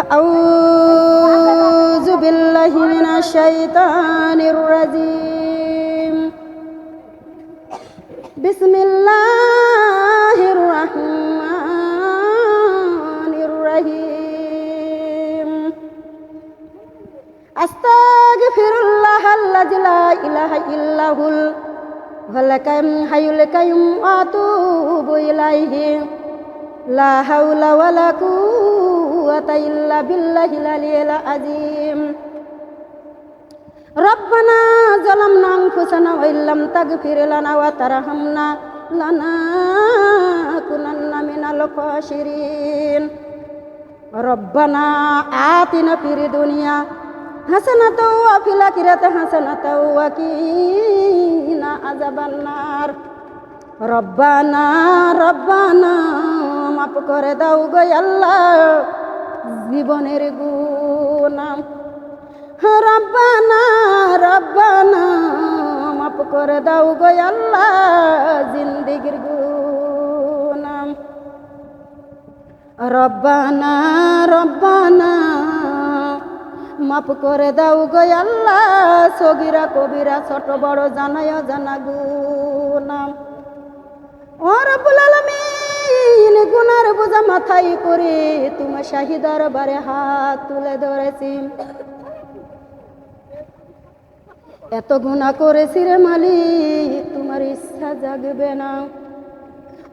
أعوذ بالله من الشيطان الرجيم. بسم الله الرحمن الرحيم. أستغفر الله الذي لا إله إلا هو الحي القيوم وأتوب إليه. لا حول ولا قوة إلا بالله العلي العظيم ربنا ظلمنا أنفسنا وإن لم تغفر لنا وترحمنا لنكونن من الخاسرين ربنا آتنا في الدنيا حسنة وفي الآخرة حسنة وقنا عذاب النار রব্বানা রব্বানা মাফ করে দাও গো আল্লাহ জীবনের গুনাম। রব্বানা রব্বানা, মাফ করে দাও গো আল্লাহ, জিন্দিগির গুনাম। রব্বানা রব্বানা, মাফ করে দাও গো আল্লাহ, সগিরা কবিরা, ছোট বড় জানায় জানা গুনাম। ও রব্বুল আলামিন গুনার বোঝা মাথায় করে তোমার শাহী দরবারে হাত তুলে ধরেছি। এত গুণা করেছি রে মালিক, তোমার ইচ্ছা জাগবে না।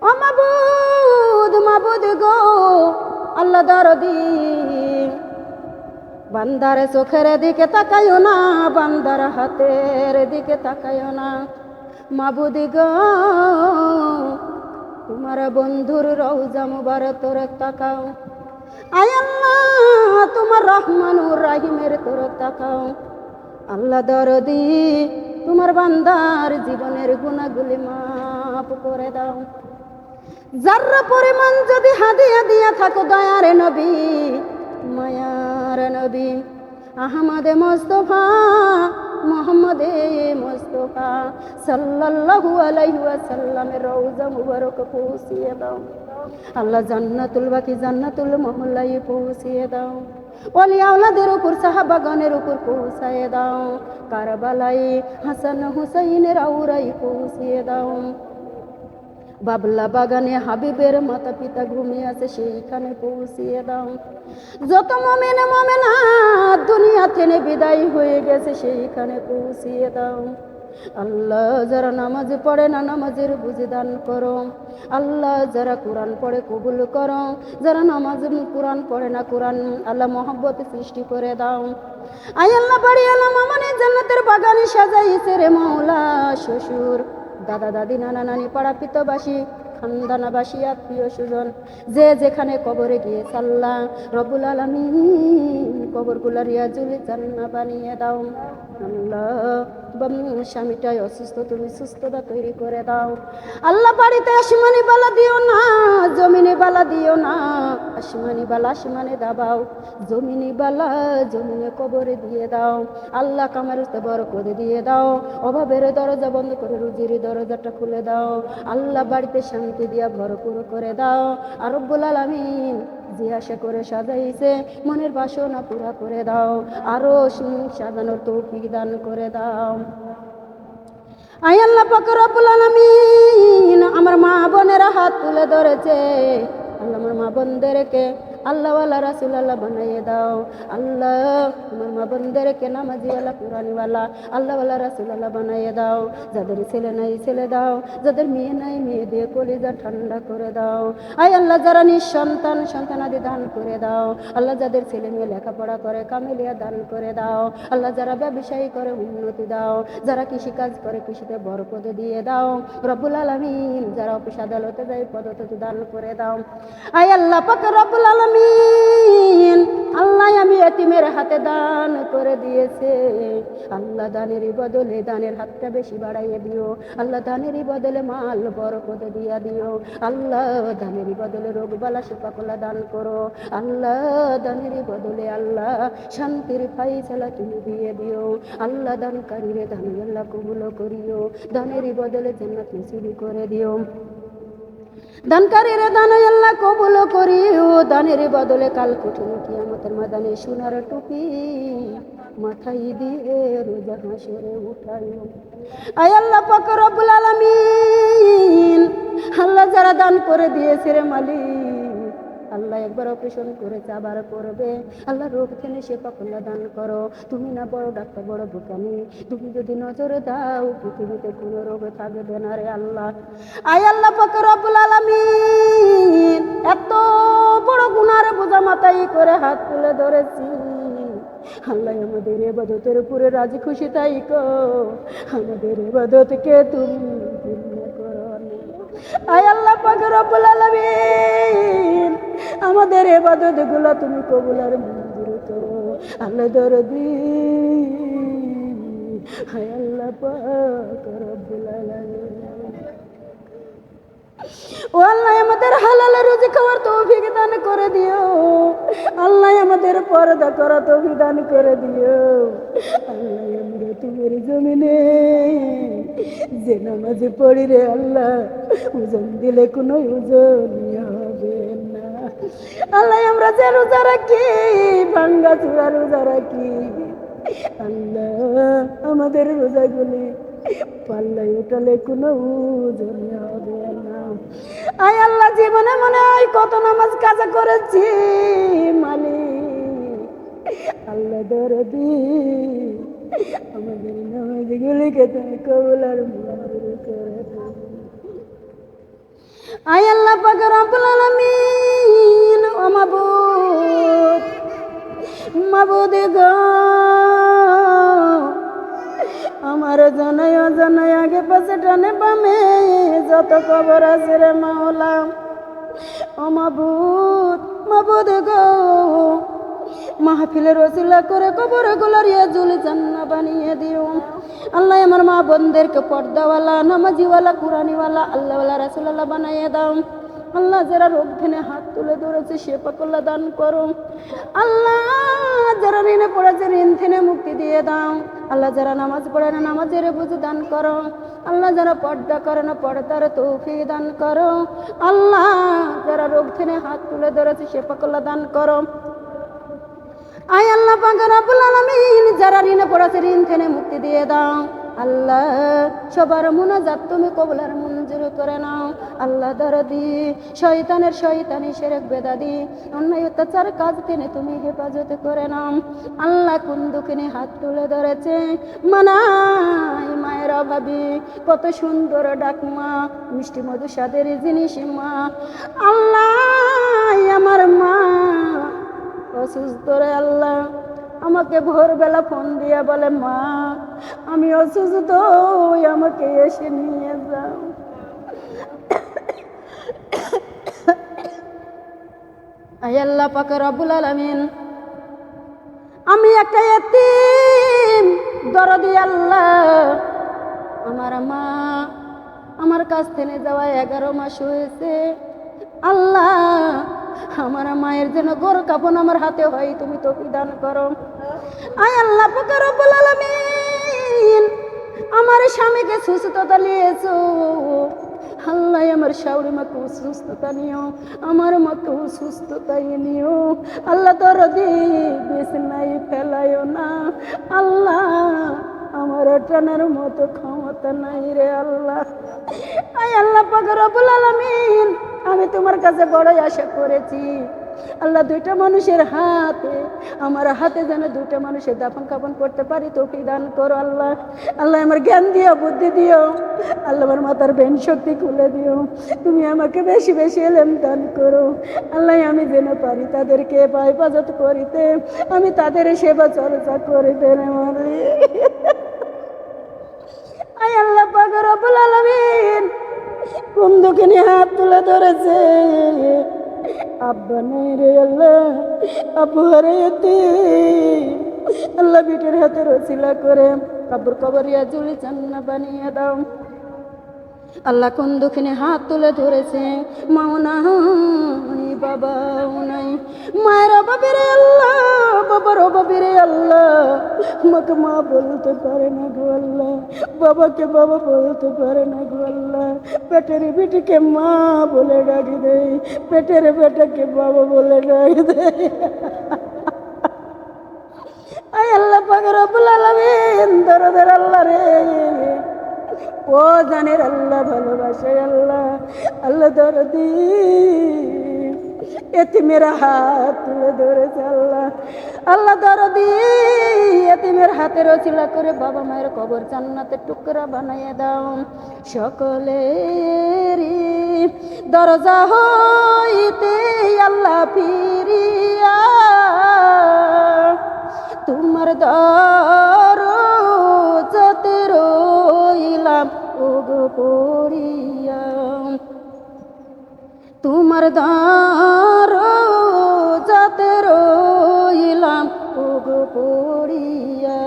ও মাবুদ মাবুদ গো, আল্লাহ দরদি। বান্দার চোখের দিকে তাকাইও না, বান্দার হাতের দিকে তাকাইও না। মাবুদি গো তোমার বন্ধুর রৌজা মুবারক তোর তাকাও। আয় আল্লাহ, তোমার রহমানুর রাহিমের তোর তাকাও। আল্লাহ দরদি, তোমার বান্দার জীবনের গুণাগুলি মাফ করে দাও। যার্রা পরিমাণ যদি হাদিয়া দিয়া থাকো দয়ার নবী, মায়ার নবী, আহমদে মোস্তফা মোহাম্মদে মোস্তফা সাল্লাল্লাহু আলাইহি ওয়াসাল্লামের রওজা মুবারক পৌঁছিয়ে দাও। আল্লাহ জান্নাতুল বাকি জান্নাতুল মহল্লায় পৌঁছিয়ে দাও। ওলি আওলাদের উপর, সাহাবাগণের উপর পৌঁছায় দাও। কারবালাই হাসান হুসাইনের আউরাই পৌঁছিয়ে দাও। বাবলা বাগানে হাবিবের মাতা পিতা ঘুমিয়ে আছে, সেইখানে পৌঁছিয়ে দাও। যত মমেনে মমেনা দুনিয়া থেকে বিদায় হয়ে গেছে, সেইখানে পৌঁছিয়ে দাও। আল্লাহ যারা নামাজ পড়ে না নামাজের বুঝে দান করো। আল্লাহ যারা কোরআন পড়ে কবুল করো। যারা নামাজ কোরআন পড়ে না, কোরআন আল্লাহ মহব্বত সৃষ্টি করে দাও। আই আল্লাহ, বাড়ি আল্লাহ, মামানে জান্নাতের বাগানে সাজাইছে রে মৌলা শ্বশুর। দাদা দাদি নানা নানি পাড়া পিতবাসী খানদানাবাসী আত্মীয় স্বজন যে যেখানে কবরে গিয়ে সাল্লাহ রবুল আলমী কবরগুলা রিয়াজুল জান্না বানিয়ে দাও। আল্লাহ বাম স্বামীটাই অসুস্থ, তুমি সুস্থতা তৈরি করে দাও। আল্লাহ বাড়িতে আসমানি বালা দিও না, জমিনে বালা দিও না, আসমানি বালা আসমানে দাবাও। জমিনি বালা জমিনে কবরে দিয়ে দাও। আল্লাহ কামের বড় করে দিয়ে দাও। অভাবের দরজা বন্ধ করে রুজির দরজাটা খুলে দাও। আল্লাহ বাড়িতে শান্তি দিয়া ভরপুর করে দাও। আর রব্বুল আমি যে আশা করে সাজাইছে, মনের বাসনা পুরা করে দাও। আরও সাজানোর তৌফিক দান করে দাও। আই আল্লাহ পাক রব্বুল আলমিন, আমার মা বোনেরা হাত তুলে ধরেছে। আল্লাহ আমার মা বোনদেরকে আল্লাহওয়ালা রাসুল আল্লাহ বানাইয়ে দাও। আল্লাহ আমার মা বোনদেরকে নামাজিওয়ালা কোরআনিওয়ালা আল্লাহওয়ালা রাসুল আল্লাহ বানাইয়ে দাও। যাদের ছেলে নাই ছেলে দাও, যাদের মেয়ে নাই মেয়ে দিয়ে কলিজা ঠান্ডা করে দাও। আয় আল্লাহ, যারা নিঃসন্তান, সন্তানাদি দান করে দাও। আল্লাহ, যাদের ছেলে মেয়ে লেখাপড়া করে, কামেলিয়া দান করে দাও। আল্লাহ, যারা ব্যবসায়ী করে, উন্নতি দাও। যারা কৃষিকাজ করে, কৃষিতে বড় পদে দিয়ে দাও। রব্বুল আলমিন, যারা অফিস আদালতে যায়, পদোন্নতি দান করে দাও। আয় আল্লাহ, পাক রব্বুল আলমিন আল্লাহ আমি এতিমের হাতে দান করে দিয়েছে। আল্লাহ দানের বদলে দানের হাতটা বেশি বাড়াইয়ে দিও। আল্লাহ দানের বদলে মাল পদে দিয়া দিও। আল্লাহ দানের বদলে রোগ বালা সুপাকলা দান করো। আল্লাহ দানের বদলে আল্লাহ শান্তির ফাইসালা তুমি দিয়ে দিও। আল্লাহ দানকারীরে দান আল্লাহ কবুল করিও। দানের বদলে জান্নাত নসিব করে দিও। দানকারীর দান, আল্লাহ কবুল করি ও দানের বদলে কাল কঠিন কিয়ামতের মাদানে সোনার টুপি মাথায় দিয়ে রোজা হাসরে উঠাই আয় আল্লাহ পাক রব্বুল আলামিন, আল্লাহ যারা দান করে দিয়েছে রে মালিক আল্লাহ একবার অপারেশন করেছে আবার করবে আল্লাহ রোগ থেকে সে পাকুল্লা দান করো। তুমি না বড় ডাক্তার, বড় দোকানি তুমি যদি নজরে দাও, পৃথিবীতে কোনো রোগ থাকবে না রে আল্লাহ। আয় আল্লাহ পাক রব্বুল আলামিন, এত বড় গুনার বোঝা মাথায় করে হাত তুলে ধরেছি। আল্লাহ আমাদের এবাদতের উপরে রাজি, খুশি তাই কো। আমাদের এবাদতকে তুমি। আয় আল্লাহ পাক রব্বুল আলামিন। আমাদের এবাদতগুলো তুমি কবুল আর মঞ্জুর করো। আল্লাহ দরদি। হায় আল্লাহ পাক রব্বুল আলামিন। ও আল্লাহ, আমাদের হালাল রুজি খাওয়ার তৌফিক দান করে দিও। আল্লাহ, আমাদের পর্দা করা তৌফিক দান করে দিও। আল্লাহ, আমরা তোমার জমিনে যে নামাজে পড়ি রে আল্লাহ, ওজন দিলে কোনো ওজনই হবে না আল্লাহ, আমরা যে রোজা রাখি, ভাঙ্গা চূড়া রোজা রাখি। আল্লাহ, আমাদের রোজাগুলি পাল্লাই উঠালে কোনো ওজন হবে না। আয় আল্লাহ, জীবনে মনে হয় কত নামাজ কাজা করেছি, মালিক। আল্লাহ দরদি, আমাদের নামাজগুলিকে তুমি কবুল আর মঞ্জুর করে। আয় পাক রব্বুল আলামিন, ও মাবুদ মাবুদ গো, আমার জনয় অজনয় আগে পাশে টানে বামে, যত কবর আছে রে মাওলা, ও মাবুদ মাবুদ গো মাহফিলের ওসিলা করে কবর গোলারিয়া জুলি জান্না বানিয়ে দিও। আল্লাহ আমার মা বোনদেরকে পর্দাওয়ালা, নামাজিওয়ালা কুরানিওয়ালা আল্লাহওয়ালা রাসুল্লাহ বানাইয়ে দাও। আল্লাহ যারা রোগ থেনে হাত তুলে ধরেছে, সে পাকল্লা দান করো। আল্লাহ যারা ঋণে পড়েছে, ঋণ থেনে মুক্তি দিয়ে দাও। আল্লাহ যারা নামাজ পড়ে না, নামাজের বুঝে দান করো। আল্লাহ যারা পর্দা করে না, পর্দার তৌফিক দান করো। আল্লাহ যারা রোগ থেনে হাত তুলে ধরেছে, সে পাকল্লা দান করো। আয় আল্লাহ পাক রব্বুল আলামিন, যারা ঋণে পড়েছে, ঋণ থেকে মুক্তি দিয়ে দাও। আল্লাহ, সবার মুনাজাত তুমি কবুলার মঞ্জুর করে নাও। আল্লাহ দরদি, শয়তানের শয়তানি সেরেক বেদাদি, অন্যায় অত্যাচার কাজ তিনি তুমি হেফাজত করে নাও। আল্লাহ কোন দুঃখিনী হাত তুলে ধরেছে? মানাই মায়ের অভাবী, কত সুন্দর ডাকমা মিষ্টি মধু স্বাদের জিনিস মা। আল্লাহ, আমার মা অসুস্থ রে আল্লাহ আমাকে ভোরবেলা ফোন দিয়ে বলে, মা, আমি অসুস্থ আমাকে এসে নিয়ে যাও। আল্লাহ পাকে রব্বুল আলামিন, আমি একটা এতিম, দরদি আল্লাহ। আমার মা আমার কাছ থেকে যাওয়া এগারো মাস হয়েছে। আল্লাহ, আমার মায়ের জন্য গরু কাপন আমার হাতে হয়, তুমি তো দান করো। আয় আল্লাহ পাকে রব্বুল আলামিন। আমার স্বামীকে সুস্থতা নিয়েছো আল্লাহ, আমার শাউরি মাকে সুস্থতা নিও, আমার মাকে সুস্থতাই নিও। আল্লাহ, তোর বেশ নাই ফেলাইও না। আল্লাহ আমার টানার মতো ক্ষমতা নাই রে আল্লাহ। আয় আল্লাহ পাক রব্বুল আলামিন, আমি তোমার কাছে বড়ই আশা করেছি। আল্লাহ দুইটা মানুষের হাতে, আমার হাতে যেন দুইটা মানুষের দাফন কাপন করতে পারি তোকে দান করো আল্লাহ। আল্লাহ আমার জ্ঞান দিও, বুদ্ধি দিও। আল্লাহ আমার মাথার বেন শক্তি খুলে দিও। তুমি আমাকে বেশি বেশি এলেম দান করো। আল্লাহ, আমি যেন পারি তাদেরকে হেফাজত করিতে। আমি তাদের সেবা চর্চা করিতে মারি আল্লাহ পাক রব্বুল আলামিন। কোন দোকানে হাত তুলে ধরেছে। আব্বা নেই রে আল্লাহ, আব্বু আল্লাহ বিটের হাতে রসিলা করে আব্বুর কবরিয়া জুলি চান্না বানিয়ে দাও। আল্লাহ কোন দক্ষিণে হাত তুলে ধরেছে। মাও নাই, বাবাও নাই। মায়ের অভাবে আল্লাহ, বাবার আল্লাহ। মাকে মা বলতে পারে না গো আল্লাহ। বাবাকে বাবা বলতে পারে না গো আল্লাহ। পেটের বেটিকে মা বলে ডাকি দেয় পেটের বেটাকে বাবা বলে ডাকি দেয় আয় আল্লাহ পাক রব্বুল দরদের আল্লাহ রে। ও জানের আল্লাহ ভালোবাসে আল্লাহ আল্লাহ দরদি। এতিমের হাত তুলে ধরেছে আল্লাহ আল্লাহ দরদি, এতিমের হাতের রচিলা করে বাবা মায়ের কবর জান্নাতে টুকরা বানাইয়ে দাও। সকলেরই দরজা হইতে আল্লাহ ফিরিয়া, তোমার দর যাতে রইলাম, ওগো পড়িয়া তোমার দর যাতে রইলাম, ওগো পড়িয়া।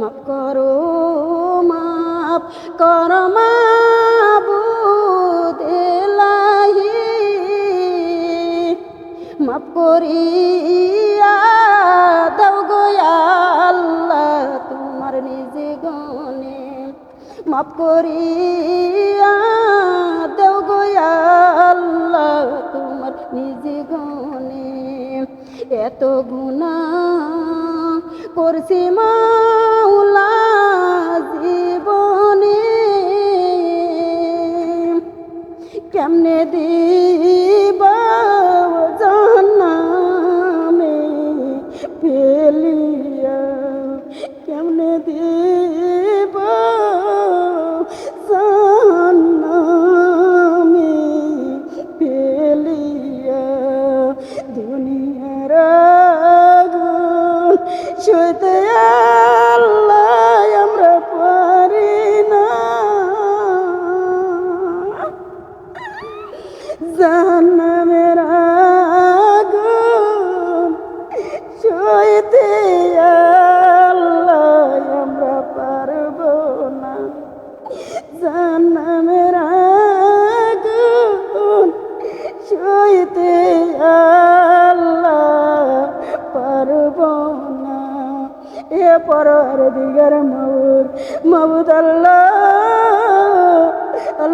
মাফ করো, মাফ কর মাবুদ এলাহি মাফ করিয়া দাও গো আল্লাহ, তোমার নিজে গনে। মাফ করিয়া দাও গো আল্লাহ তোমার নিজে গনে এত গুণা করছি মাওলা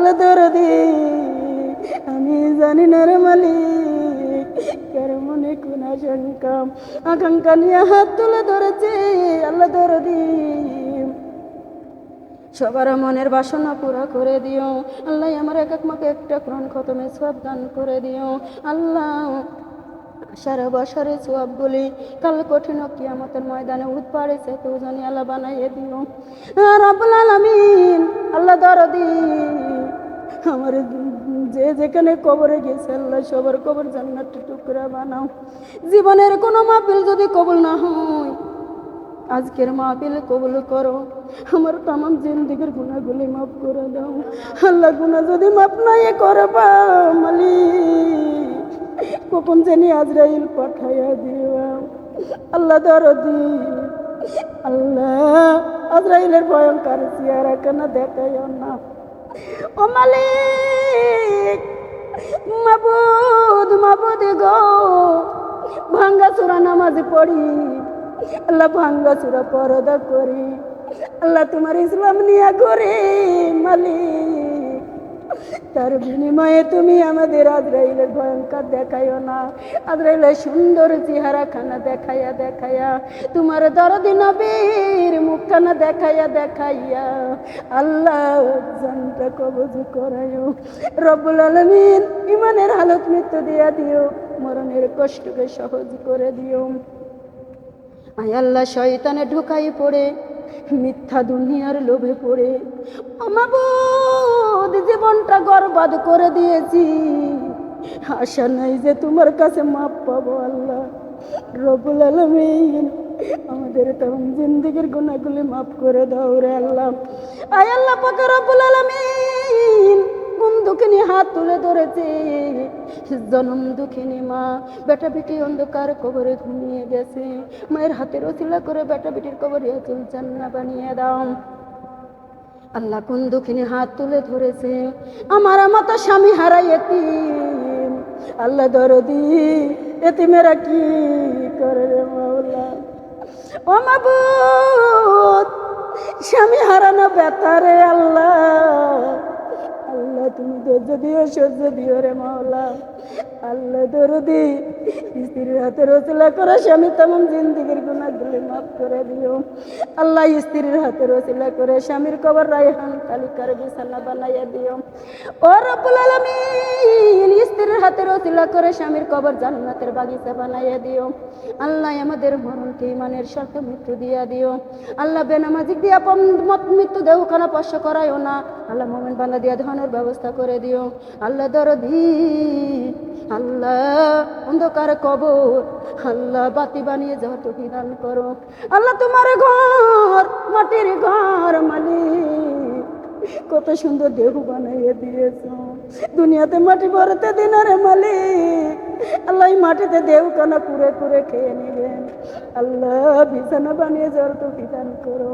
আল্লাহ দরদি, আমি জানি না রে মালিক, কার মনে কোন আশঙ্কা? আকাঙ্ক্ষা নিয়ে হাত তুলে ধরেছে, আল্লাহ দরদি। সবার মনের বাসনা পুরা করে দিও, আল্লাহ আমার এক একমাকে একটা ক্রণ খতমে সব দান করে দিও, আল্লাহ সারা বছরে সব বলি কাল কঠিন কিয়ামতের ময়দানে উঠ পাড়েছে তো জানি আল্লাহ বানাইয়ে দিও। আলামিন আল্লাহ দরদি। আমার যে যেখানে কবরে গেছে, আল্লাহ সবার কবর জান্নাত টুকরা বানাও। জীবনের কোনো মাহফিল যদি কবুল না হয়, আজকের মাহফিল কবুল করো। আমার তামাম জিন্দিগির গুণাগুলি মাফ করে দাও। আল্লাহ গুণা যদি মাফ নাই করবা মালিক। কখন জানি আজরাইল পাঠাইয়া দিও। আল্লাহ দরদি, আল্লাহ, আজরাইলের ভয়ঙ্কর চেহারা কেন দেখাইও না? ও মালিক, মাবুদ মাবুদ গো, ভাঙ্গা চূড়া নামাজ পড়ি। আল্লাহ ভাঙ্গা চূড়া পরদা করি। আল্লাহ তোমার ইসলাম নিয়া করি, মালিক। তার বিনিময়ে তুমি আমাদের আজরাইলের ভয়ঙ্কর দেখাইও না। আজরাইলের সুন্দর চেহারা খানা দেখাইয়া দেখাইয়া, তোমার দরদি নবীর মুখখানা দেখাইয়া দেখাইয়া আল্লাহ জানটা কবজ করাইও। রব্বুল আলমিন ইমানের হালত মৃত্যু দিয়া দিও, মরণের কষ্টকে সহজ করে দিও। আয় আল্লাহ, শয়তানে ঢুকাই পড়ে, মিথ্যা দুনিয়ার লোভে পড়ে। আমাবুদ জীবনটা গর্বাদ করে দিয়েছি। আশা নাই যে তোমার কাছে মাপ পাবো আল্লাহ। রবুল আলমিন, আমাদের তখন জিন্দিগির গুণাগুলি মাফ করে দাও রে আল্লাহ। আয় আল্লাহ পাকে রবুল আলমিন কোন হাত তুলে ধরেছে। জনম দুঃখিনী মা বেটা বেটি অন্ধকার কবরে ঘুমিয়ে গেছে। মায়ের হাতের ওসিলা করে বেটা বেটির কবরে চুল চান্না বানিয়ে দাও। আল্লাহ কোন দুঃখিনী হাত তুলে ধরেছে? আমার মতো স্বামী হারাই এতিম। আল্লাহ দরদি, এতিমেরা কি করে রে মাওলা? ও মাবুদ, স্বামী হারানো ব্যথারে আল্লাহ। আল্লাহ তুমি ধৈর্য দিও, সহ্য দিও রে মাওলা। আল্লাহ দরদি স্ত্রীর হাতে রসিলা করে স্বামী তেমন জিন্দিগির গুণাগুলি মাফ করে দিও। আল্লাহ স্ত্রীর হাতে রসিলা করে স্বামীর কবর রায়হান তালিকার বিছানা বানাইয়া দিও। ও রব্বুল আলামিন, স্ত্রীর হাতে রসিলা করে স্বামীর কবর জান্নাতের বাগিচা বানাইয়া দিও। আল্লাহ আমাদের মরণকে ইমানের শর্ত মৃত্যু দিয়া দিও। আল্লাহ বেনামাজিক দিয়া মৃত্যু দেহখানা স্পর্শ করায়ও না। আল্লাহ মোমেন বান্দা দিয়া ধনের ব্যবস্থা করে দিও। আল্লাহ দরদি, আল্লাহ অন্ধকার কবর। আল্লাহ বাতি বানিয়ে যাও তো দান করো। আল্লাহ তোমার ঘর, মাটির ঘর মালিক। কত সুন্দর দেহ বানাইয়ে দিয়েছ। দুনিয়াতে মাটি ভরতে দিনারে মালিক। আল্লাহ মাটিতে দেহ কানা কুড়ে কুড়ে খেয়ে নেবেন। আল্লাহ বিছানা বানিয়ে যাওয়ার তো বিধান করো।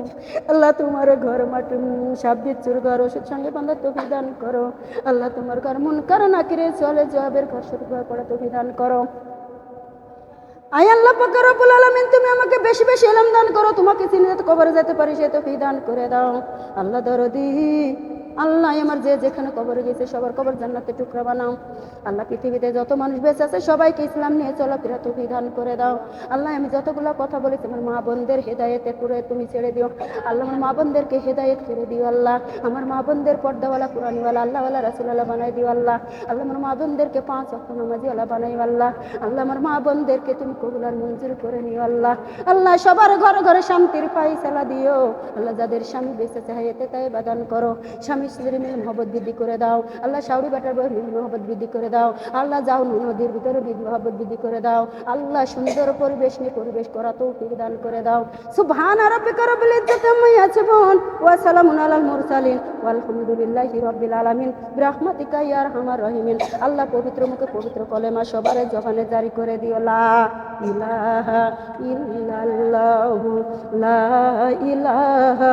আল্লাহ তোমার ঘর, মাটি, সাপ, বিচ্ছুর ঘর ওষুধ সঙ্গে বান্ধব তো বিধান করো। আল্লাহ তোমার ঘর, মন কারও না কিরে চলে জবের ঘর শুরু করা তো বিধান করো। আই আল্লাহ পাকের রব্বুল আলামিন, তুমি আমাকে বেশি বেশি এলাম দান করো। তোমাকে চিনে কবরে যেতে পারি সে তো ফি দান করে দাও। আল্লাহ দরদি আল্লাহ আমার যে যেখানে কবরে গেছে, সবার কবর জান্নাতে টুকরা বানাও। আল্লাহ পৃথিবীতে যত মানুষ বেঁচে আছে, সবাইকে ইসলাম নিয়ে চলাফেরা তো দান করে দাও। আল্লাহ, আমি যতগুলো কথা বলেছি, আমার মা বোনদের হেদায়েতে করে তুমি ছেড়ে দিও। আল্লাহ, আমার মা বোনদেরকে হেদায়েত করে দিও আল্লাহ। আমার মা বোনদের পর্দাওয়ালা, কোরআনিওয়ালা, আল্লাহওয়ালা রাসুলাল্লাহ বানাই দিও আল্লাহ। আল্লাহ, আমার মা বোনদেরকে পাঁচ অক্ট নামাজিওয়ালা বানাই আল্লাহ। আল্লাহ, আমার মা বোনদেরকে তুমি কবুলার মঞ্জুর করে নিও আল্লাহ। আল্লাহ, সবার ঘরে ঘরে শান্তির পাইসালা দিও। আল্লাহ, যাদের স্বামী বেঁচে চাইতে তাই বাদান করো। স্বামী স্ত্রীর মিল মহব্বত বৃদ্ধি করে দাও। আল্লাহ শাউরি বেটার বই মিল মহব্বত বৃদ্ধি করে দাও। আল্লাহ যাও নদীর ভিতরে বিদ মহব্বত বৃদ্ধি করে দাও। আল্লাহ সুন্দর পরিবেশ নিয়ে পরিবেশ করা তো দান করে দাও। সুবহান রাব্বিকা রাব্বিল ইজ্জাতি আম্মা ইয়াসিফুন। ওয়া সালামুন আলাল মুরসালিন। ওয়ালহামদুলিল্লাহি রাব্বিল আলামিন। বিরহমাতিকা ইয়া আরহামার রাহিমিন। আল্লাহ পবিত্র মুখে পবিত্র কলেমা সবার জবানে জারি করে দিও। লা ইলাহা ইল্লাল্লাহু লা ইলাহা